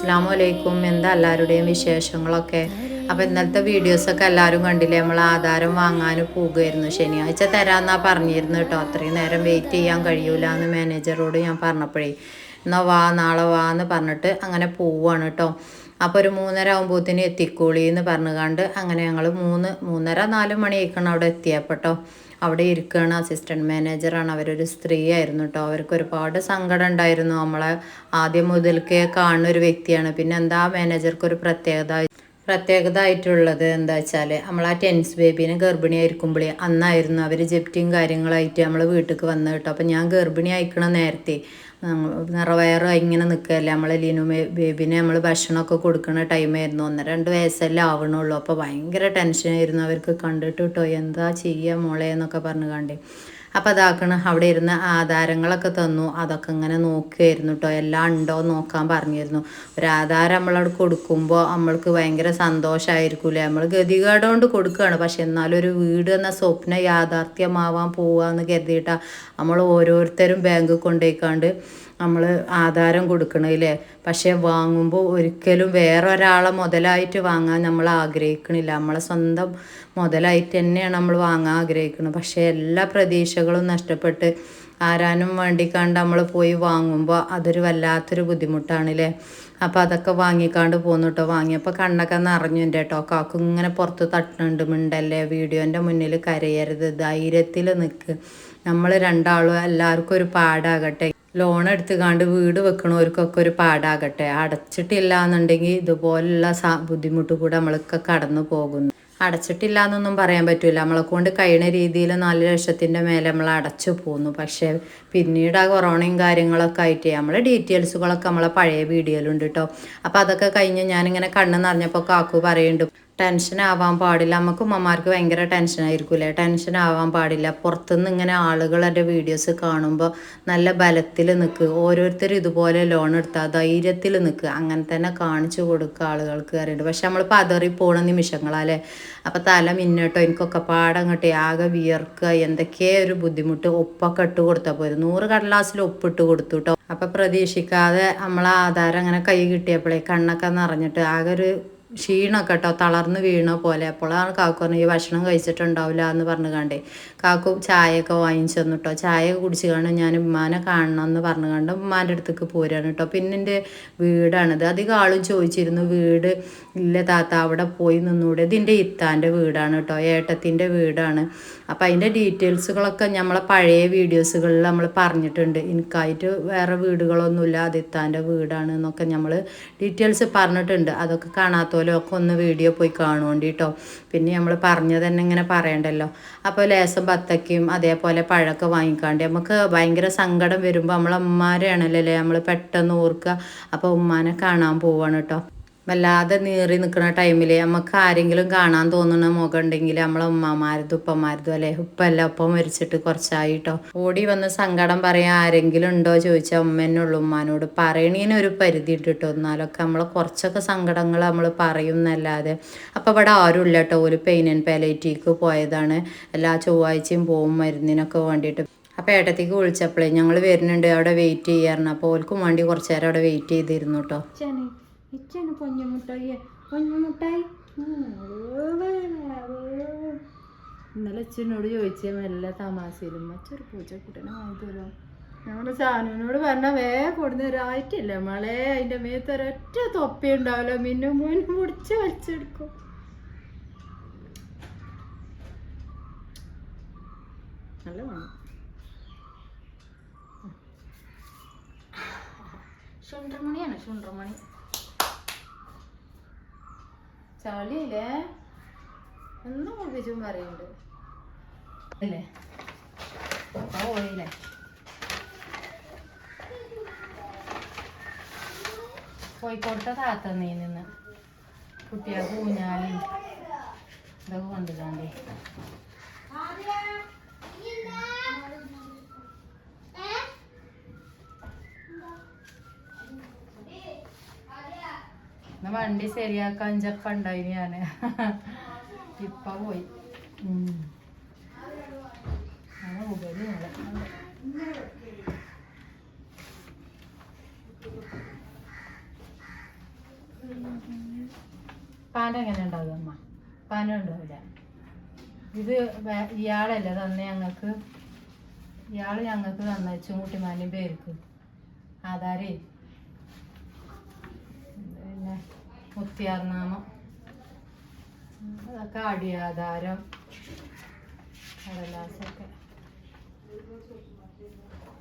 അസ്സാം വലൈക്കും എന്താ എല്ലാവരുടെയും വിശേഷങ്ങളൊക്കെ? അപ്പോൾ ഇന്നലത്തെ വീഡിയോസൊക്കെ എല്ലാവരും കണ്ടില്ലേ? നമ്മൾ ആധാരം വാങ്ങാൻ പോകുമായിരുന്നു ശനിയാഴ്ച തരാമെന്നാ പറഞ്ഞിരുന്നു കേട്ടോ. അത്രയും നേരം വെയിറ്റ് ചെയ്യാൻ കഴിയൂല എന്ന് മാനേജറോട് ഞാൻ പറഞ്ഞപ്പോഴേ എന്നാൽ വാ നാളെ വാ എന്ന് പറഞ്ഞിട്ട് അങ്ങനെ പോവുകയാണ് കേട്ടോ. അപ്പോൾ ഒരു മൂന്നര ആകുമ്പോഴത്തേന് എത്തിക്കോളി എന്ന് പറഞ്ഞു പറഞ്ഞുകൊണ്ട് അങ്ങനെ ഞങ്ങൾ മൂന്ന് മൂന്നര നാല് മണി അവിടെ എത്തിയപ്പോട്ടോ അവിടെ ഇരിക്കുകയാണ്. അസിസ്റ്റന്റ് മാനേജറാണ് അവരൊരു സ്ത്രീ ആയിരുന്നു കേട്ടോ അവർക്ക് ഒരുപാട് സങ്കടം ഉണ്ടായിരുന്നു. നമ്മളെ ആദ്യം മുതൽക്കേ കാണുന്ന ഒരു വ്യക്തിയാണ്. പിന്നെ എന്താ മാനേജർക്ക് ഒരു പ്രത്യേകത? പ്രത്യേകത ആയിട്ടുള്ളത് എന്താ വെച്ചാൽ നമ്മൾ ആ ടെൻസ് ബേബീനെ ഗർഭിണിയായിരിക്കുമ്പോഴേ അന്നായിരുന്നു അവർ ജപ്റ്റിയും കാര്യങ്ങളായിട്ട് നമ്മൾ വീട്ടിലേക്ക് വന്നത് കേട്ടോ അപ്പം ഞാൻ ഗർഭിണി അയക്കണ നേരത്തെ നിറവയറ് ഇങ്ങനെ നിൽക്കുകയല്ലേ നമ്മളെ ലിനു ബേബിനെ നമ്മൾ ഭക്ഷണമൊക്കെ കൊടുക്കുന്ന ടൈമായിരുന്നു ഒന്ന് രണ്ട് വയസ്സല്ലേ ആവണുള്ളൂ. അപ്പോൾ ഭയങ്കര ടെൻഷനായിരുന്നു അവർക്ക് കണ്ടിട്ട് കേട്ടോ എന്താ ചെയ്യുക മോളെ? എന്നൊക്കെ പറഞ്ഞു കണ്ടേ. അപ്പോൾ അതാക്കണ. അവിടെ ഇരുന്ന് ആധാരങ്ങളൊക്കെ തന്നു. അതൊക്കെ ഇങ്ങനെ നോക്കുകയായിരുന്നു കേട്ടോ എല്ലാം ഉണ്ടോ നോക്കാൻ പറഞ്ഞിരുന്നു. ഒരു ആധാരം നമ്മളവിടെ കൊടുക്കുമ്പോൾ നമ്മൾക്ക് ഭയങ്കര സന്തോഷമായിരിക്കൂലേ നമ്മൾ ഗതികേടുകൊണ്ട് കൊടുക്കുകയാണ് പക്ഷെ എന്നാലും ഒരു വീട് എന്ന സ്വപ്നം യാഥാർത്ഥ്യമാവാൻ പോവാന്ന് കരുതിയിട്ടാണ് നമ്മൾ ഓരോരുത്തരും ബാങ്ക് കൊണ്ടുപോയിക്കാണ്ട് നമ്മൾ ആധാരം കൊടുക്കണില്ലേ? പക്ഷേ വാങ്ങുമ്പോൾ ഒരിക്കലും വേറൊരാളെ മുതലായിട്ട് വാങ്ങാൻ നമ്മൾ ആഗ്രഹിക്കണില്ല. നമ്മളെ സ്വന്തം മുതലായിട്ട് തന്നെയാണ് നമ്മൾ വാങ്ങാൻ ആഗ്രഹിക്കുന്നത് പക്ഷേ എല്ലാ പ്രതീക്ഷകളും നഷ്ടപ്പെട്ട് ആരാനും വേണ്ടിക്കാണ്ട് നമ്മൾ പോയി വാങ്ങുമ്പോൾ അതൊരു വല്ലാത്തൊരു ബുദ്ധിമുട്ടാണല്ലേ? അപ്പോൾ അതൊക്കെ വാങ്ങിക്കാണ്ട് പോന്നു കേട്ടോ വാങ്ങിയപ്പോൾ കണ്ണൊക്കെ നിറഞ്ഞു എന്റെ കേട്ടോ കാക്കു ഇങ്ങനെ പുറത്ത് തട്ടുന്നുണ്ട് മിണ്ടല്ലേ? വീഡിയോന്റെ മുന്നിൽ കരയരുത്. ധൈര്യത്തിൽ നിൽക്ക് നമ്മൾ രണ്ടാളും എല്ലാവർക്കും ഒരു പാടാകട്ടെ. ലോൺ എടുത്തുകാണ്ട് വീട് വെക്കണവർക്കൊക്കെ ഒരു പാടാകട്ടെ. അടച്ചിട്ടില്ല എന്നുണ്ടെങ്കിൽ ഇതുപോലുള്ള സാ ബുദ്ധിമുട്ട് കൂടെ നമ്മളൊക്കെ കടന്നു പോകുന്നു. അടച്ചിട്ടില്ല എന്നൊന്നും പറയാൻ പറ്റില്ല നമ്മളെ കൊണ്ട് കഴിയുന്ന രീതിയിൽ നാല് ലക്ഷത്തിന്റെ മേലെ നമ്മൾ അടച്ചു പോന്നു. പക്ഷേ പിന്നീട് ആ കൊറോണയും കാര്യങ്ങളൊക്കെ ആയിട്ട് നമ്മളെ ഡീറ്റെയിൽസുകളൊക്കെ നമ്മളെ പഴയ വീഡിയോയിലുണ്ട് കേട്ടോ അപ്പോൾ അതൊക്കെ കഴിഞ്ഞ് ഞാനിങ്ങനെ കണ്ണ് നിറഞ്ഞപ്പോൾ കാക്കു പറയുന്നുണ്ട് ടെൻഷൻ ആവാൻ പാടില്ല. നമുക്ക് ഉമ്മമാർക്ക് ഭയങ്കര ടെൻഷൻ ആയിരിക്കൂലേ ടെൻഷൻ ആവാൻ പാടില്ല. പുറത്തുനിന്ന് ഇങ്ങനെ ആളുകൾ എന്റെ വീഡിയോസ് കാണുമ്പോൾ നല്ല ബലത്തിൽ നിൽക്കുക ഓരോരുത്തർ ഇതുപോലെ ലോൺ എടുത്താൽ ധൈര്യത്തിൽ നിൽക്കുക അങ്ങനെ തന്നെ കാണിച്ചു കൊടുക്കുക ആളുകൾക്ക് അറിയുന്നുണ്ട് പക്ഷെ നമ്മൾ പതറി പോണ നിമിഷങ്ങളല്ലേ? അപ്പോൾ തല മിന്നട്ടോ എനിക്കൊക്കെ പാടങ്ങട്ടെ ആകെ വിയർക്കുക എന്തൊക്കെയോ ഒരു ബുദ്ധിമുട്ട് ഒപ്പൊക്കെ ഇട്ട് കൊടുത്താൽ പോരും. നൂറ് കടലാസിൽ ഒപ്പിട്ട് കൊടുത്തു കേട്ടോ അപ്പം പ്രതീക്ഷിക്കാതെ നമ്മളെ ആധാരം അങ്ങനെ കൈ കിട്ടിയപ്പോഴേ കണ്ണൊക്കെ നിറഞ്ഞിട്ട് ആകെ ഒരു ക്ഷീണമൊക്കെ കേട്ടോ. തളർന്ന് വീണ പോലെ. അപ്പോഴാണ് കാക്കു പറഞ്ഞു ഈ ഭക്ഷണം കഴിച്ചിട്ടുണ്ടാവില്ല എന്ന് പറഞ്ഞു കണ്ടേ. കാക്കു ചായയൊക്കെ വാങ്ങിച്ചു തന്നു കേട്ടോ ചായ കുടിച്ച് കാണാൻ ഞാൻ ഉമ്മാനെ കാണണം എന്ന് പറഞ്ഞു കണ്ട് ഉമ്മാന്റെ അടുത്തേക്ക് പോരാണ് കേട്ടോ പിന്നെ എന്റെ വീടാണിത് അധികം ആളും ചോദിച്ചിരുന്നു വീട് ഇല്ല താത്ത അവിടെ പോയി നിന്നൂടെ. ഇതിന്റെ ഇത്താന്റെ വീടാണ് കേട്ടോ ഏട്ടത്തിന്റെ വീടാണ്. അപ്പം അതിന്റെ ഡീറ്റെയിൽസുകളൊക്കെ നമ്മളെ പഴയ വീഡിയോസുകളിൽ നമ്മൾ പറഞ്ഞിട്ടുണ്ട്. എനിക്കായിട്ട് വേറെ വീടുകളൊന്നുമില്ല. അതിത്താന്റെ വീടാണ് എന്നൊക്കെ നമ്മൾ ഡീറ്റെയിൽസ് പറഞ്ഞിട്ടുണ്ട്. അതൊക്കെ കാണാത്തോലും ഒക്കെ ഒന്ന് വീഡിയോ പോയി കാണുകൊണ്ട് കേട്ടോ പിന്നെ നമ്മൾ പറഞ്ഞു തന്നെ ഇങ്ങനെ പറയണ്ടല്ലോ. അപ്പോൾ ലേസം ബത്തക്കയും അതേപോലെ പഴമൊക്കെ വാങ്ങിക്കാണ്ട് നമുക്ക് ഭയങ്കര സങ്കടം വരുമ്പോൾ നമ്മളെ ഉമ്മാരെയാണല്ലോ അല്ലേ നമ്മൾ പെട്ടെന്ന് ഓർക്കുക. അപ്പോൾ ഉമ്മാനെ കാണാൻ പോവാണ് കേട്ടോ. വല്ലാതെ നീറി നിൽക്കുന്ന ടൈമിൽ നമുക്ക് ആരെങ്കിലും കാണാൻ തോന്നുന്ന മുഖം ഉണ്ടെങ്കിൽ നമ്മളെ ഉമ്മമാരതും ഉപ്പമാരതും അല്ലെ ഉപ്പല്ല ഉപ്പ മരിച്ചിട്ട് കുറച്ചായിട്ടോ. ഓടി വന്ന് സങ്കടം പറയാൻ ആരെങ്കിലും ഉണ്ടോ ചോദിച്ചാൽ ഉമ്മേനുള്ളൂ ഉമ്മാനോട് പറയണീന് ഒരു പരിധി ഇട്ടിട്ടോ. എന്നാലൊക്കെ നമ്മൾ കുറച്ചൊക്കെ സങ്കടങ്ങൾ നമ്മൾ പറയും എന്നല്ലാതെ. അപ്പോൾ ഇവിടെ ആരും ഇല്ല കേട്ടോ ഒരു പെയിൻ ആൻഡ് പാലേറ്റീക്ക് പോയതാണ്. എല്ലാ ചൊവ്വാഴ്ചയും പോവും മരുന്നിനൊക്കെ വേണ്ടിയിട്ട്. അപ്പോൾ ഏട്ടത്തേക്ക് വിളിച്ചപ്പോഴേ ഞങ്ങൾ വരുന്നുണ്ട്. അവിടെ വെയിറ്റ് ചെയ്യാറുണ്ട് അപ്പോൾ ഓൽക്കും വേണ്ടി കുറച്ച് നേരം അവിടെ വെയിറ്റ് ചെയ്തിരുന്നു കേട്ടോ ഇച്ചാണ് പൊഞ്ഞമുട്ടായി പൊഞ്ഞമുട്ടായി ഇന്നലെ അച്ഛനോട് ചോദിച്ച മെല്ലെ തമാശയിലും മറ്റൊരു പൂച്ചക്കുട്ടനെ വാങ്ങിത്തരോ ഞങ്ങളുടെ സാനുവിനോട് പറഞ്ഞാൽ വേ കൊടുന്ന ഒരായിട്ടില്ല മളെ അതിന്റെ മേത്ത് ഒരൊറ്റ തൊപ്പി ഉണ്ടാവില്ല. മിന്നും മോന് മുടിച്ച് വലിച്ചെടുക്കും. നല്ല വേണം ശുണ്ടർമണിയാണ് ശുണ്ടർമണി ചളിയില്ലേ എന്നും കുളിപ്പിച്ചും പറയുന്നുണ്ട് അല്ലേ? പോയില്ലേ കോഴിക്കോടത്തെ താത്ത നീ നിന്ന്. കുട്ടികൾക്ക് ഊഞ്ഞാലി. ഇതൊക്കെ കൊണ്ടുപോകാണ്ടേ എന്നാ വണ്ടി ശരിയാക്കാൻ ചെപ്പ ഉണ്ടായിന് ഞാൻ. ഇപ്പൊ പോയി. ഉപരി. പാൻ എങ്ങനെ ഉണ്ടാവും അമ്മ? പാന ഉണ്ടാവില്ല ഇത് ഇയാളല്ല തന്നെ ഞങ്ങൾക്ക്? ഇയാൾ ഞങ്ങൾക്ക് തന്നു ചൂട്ടിമാനി പേർക്ക്. ആധാരേ. മുത്തിയാർനാമം അതൊക്കെ അടിയാധാരം കടലാസൊക്കെ.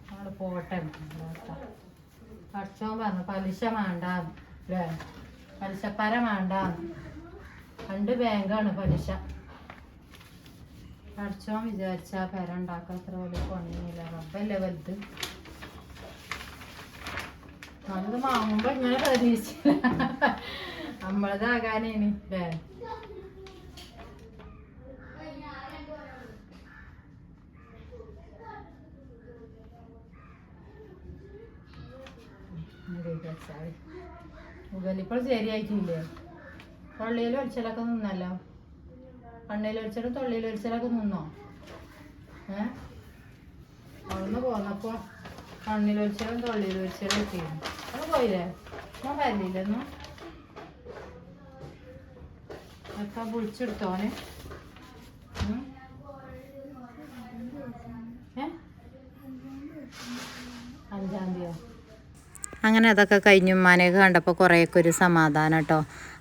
നമ്മൾ പോട്ടെ. പഠിച്ചോൻ പറഞ്ഞു പലിശ വേണ്ടാന്ന്. അല്ലേ പലിശപ്പര വേണ്ടാന്ന്. രണ്ട് ബാങ്കാണ് പലിശ. പഠിച്ചോൻ വിചാരിച്ച പെര ഉണ്ടാക്കാത്ര വലിയ പണിയൊന്നുമില്ല. റബ്ബല്ലേ വലുത്. നമ്മളത് വാങ്ങുമ്പോ ഇങ്ങനെ പ്രതീക്ഷിച്ചില്ല. നമ്മളതാകാനേനി അല്ലേ മുകളിപ്പോൾ ശരിയായിട്ടില്ലേ? തൊള്ളിയിൽ ഒളിച്ചലൊക്കെ നിന്നല്ലോ? കണ്ണയിൽ ഒഴിച്ചാലും തൊള്ളിയിൽ ഒഴിച്ചാലൊക്കെ നിന്നോ? ഏ? അവിടുന്ന് പോന്നപ്പോ തൊള്ളിയിൽ ഒളിച്ചലും ഒക്കെ അത് പോയില്ലേ? ഞാൻ വരില്ലെന്നു ഒക്കെ പൊളിച്ചെടുത്തോനെ അങ്ങനെ അതൊക്കെ കഴിഞ്ഞു ഉമ്മാനെയൊക്കെ കണ്ടപ്പോൾ കുറേയൊക്കെ ഒരു സമാധാനം കേട്ടോ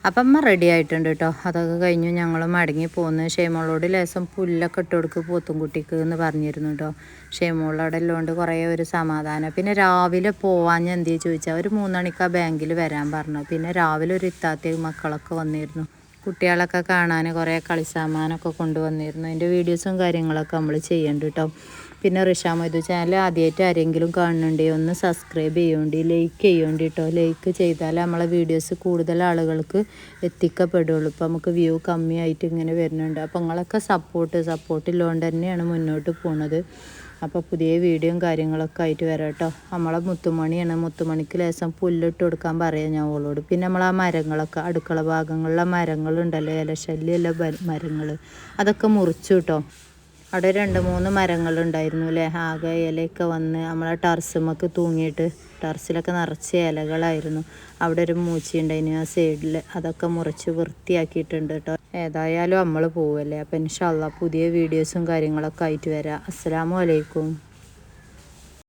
അപ്പം അമ്മ റെഡി ആയിട്ടുണ്ട് കേട്ടോ അതൊക്കെ കഴിഞ്ഞു ഞങ്ങൾ മടങ്ങി പോന്ന്. ഷേമോളോട് ലേശം പുല്ലൊക്കെ ഇട്ട് കൊടുക്ക് പോത്തുംകുട്ടിക്ക് എന്ന് പറഞ്ഞിരുന്നു കേട്ടോ ഷേമോൾ അവിടെ ഉള്ളതുകൊണ്ട് കുറേ ഒരു സമാധാനം. പിന്നെ രാവിലെ പോവാൻ എന്ത് ചോദിച്ചാൽ ഒരു മൂന്നണിക്ക് ബാങ്കിൽ വരാൻ പറഞ്ഞു. പിന്നെ രാവിലെ ഒരു ഇത്താത്തേക്ക് മക്കളൊക്കെ വന്നിരുന്നു. കുട്ടികളൊക്കെ കാണാൻ കുറേ കളി കളിസാമാനൊക്കെ കൊണ്ടുവന്നിരുന്നു. അതിന്റെ വീഡിയോസും കാര്യങ്ങളൊക്കെ നമ്മൾ ചെയ്യുന്നുണ്ട് കേട്ടോ. പിന്നെ റിഷ മൊയ്തു ചാനൽ ആദ്യമായിട്ട് ആരെങ്കിലും കാണുന്നുണ്ടേ ഒന്ന് സബ്സ്ക്രൈബ് ചെയ്യേണ്ടി ലൈക്ക് ചെയ്യേണ്ടി കേട്ടോ. ലൈക്ക് ചെയ്താൽ നമ്മളെ വീഡിയോസ് കൂടുതൽ ആളുകൾക്ക് എത്തിക്കപ്പെടുള്ളൂ. ഇപ്പോൾ നമുക്ക് വ്യൂ കമ്മിയായിട്ട് ഇങ്ങനെ വരുന്നുണ്ട്. അപ്പോൾ നിങ്ങളൊക്കെ സപ്പോർട്ട് സപ്പോർട്ട് ഇല്ലാണ്ട് തന്നെയാണ് മുന്നോട്ട് പോണത്. അപ്പോൾ പുതിയ വീഡിയോയും കാര്യങ്ങളൊക്കെ ആയിട്ട് വരാം കേട്ടോ. നമ്മളെ മുത്തുമണിയാണ്. മുത്തുമണിക്ക് ലേശം പുല്ലിട്ട് കൊടുക്കാൻ പറയാം ഞാൻ അവളോട് പിന്നെ നമ്മൾ ആ മരങ്ങളൊക്കെ അടുക്കള ഭാഗങ്ങളിലെ മരങ്ങളുണ്ടല്ലോ ഇലശല്യമുള്ള മരങ്ങൾ അതൊക്കെ മുറിച്ചു കേട്ടോ. അവിടെ രണ്ട് മൂന്ന് മരങ്ങളുണ്ടായിരുന്നു അല്ലേ? ആകെ ഇലയൊക്കെ വന്ന് നമ്മളെ ടർസുമൊക്കെ തൂങ്ങിയിട്ട് ടർസിലൊക്കെ നിറച്ച് ഇലകളായിരുന്നു. അവിടെ ഒരു മൂച്ചി ഉണ്ടായിരുന്നു ആ സൈഡിൽ അതൊക്കെ മുറിച്ച് വൃത്തിയാക്കിയിട്ടുണ്ട് കേട്ടോ. ഏതായാലും നമ്മൾ പോവല്ലേ. അപ്പം ഇൻഷാല്ല പുതിയ വീഡിയോസും കാര്യങ്ങളൊക്കെ ആയിട്ട് വരാം. അസ്സലാമു അലൈക്കും.